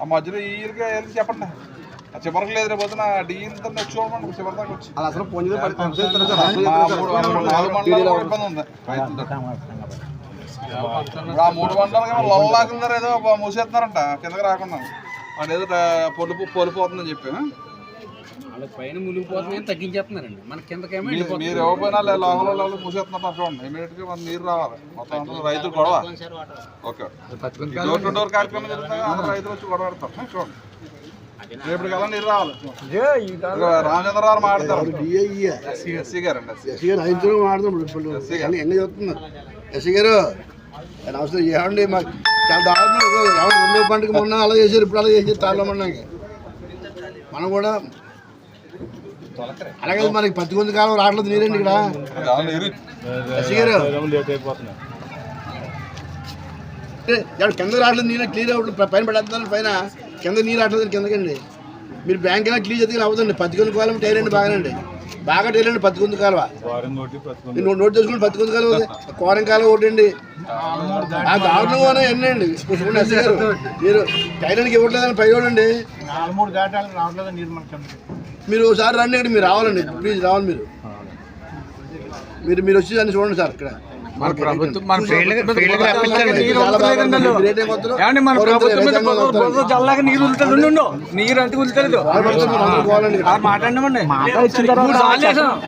ఆ మధ్యలో చెప్పండి. ఆ చివరికి లేదు రేపు పొద్దున డీలతో వచ్చి చూడమండి చివరి దాకా వచ్చి. అసలు నాలుగు మండలాలు ఇబ్బంది ఉంది. ఆ మూడు మండలాలు లొల్లాకున్నారు ఏదో మూసేస్తున్నారంట. కిందకి రాకుండా. వాడు ఏదో పొలుపు పొలిపోతుందని చెప్పి వాళ్ళ పైన మునిగిపోతుందని తగ్గించేస్తున్నారండి. మన కిందకేమో మీరు మీరు ఇవ్వకపోయినా లే- లోపల లోపల మూసేస్తున్నారు చూడండి ఇమీడియట్గా మన నీరు రావాలి. మొత్తం అందరూ రైతులు గొడవ. ఓకే. ఈ డోర్ టు డోర్ కార్యక్రమం జరుగుతుంది అందరూ రైతులు వచ్చి గొడవ పెడతారు. చూడండి. రేపటి కల్లా నీరు రావాలి. రామచంద్రరావు. ఎస్సీ ఎస్సీ గారు ఐదు మాట్లాడుతున్నాం ఇప్పుడు ఎస్సీ ఎంగ చెప్తున్నారు ఎస్సీ గారు అవసరం ఏమండి మాకు చాలా దారుణం. ఎవరు రెండో పండుగ మొన్న అలా చేశారు ఇప్పుడు అలా చేశారు తాళ్ళమన్నాక మనం కూడా అలాగే మనకి పత్తి కొంత కాలం రావట్లేదు నీరండి ఇక్కడ కింద రావట్లేదు నీరు క్లియర్ అవ్వట్లేదు పైన పడేస్తున్నారు పైన. కింద నీరు రావట్లేదు కిందకండి మీరు బ్యాంక్ అయినా క్లియర్ చేస్తే అవుతుంది పత్తి కొంత కాలం టైర్ బాగానండి బాగా అండి పత్తి కొంత కాలువ నేను నోట్ చేసుకుని పత్తి కొంత కాలువ కోరం కాలువ ఒకటి అండి ఆ దారుణంగా ఎన్ని అండి చూడండి ఎస్ఐ గారు. మీరు టైరానికి ఇవ్వట్లేదని పై మనకి మీరు ఒకసారి రండి ఇక్కడ మీరు రావాలండి. ప్లీజ్ రావాలి మీరు. మీరు మీరు వచ్చి దాన్ని చూడండి సార్ ఇక్కడ. మన ప్రభుత్వం మన? ఏమండి మన? ప్రభుత్వం మీద జల్లాగా నీరు ఉండు నీరు. మాట్లాడినామండి. మూడు సార్లు చేసాం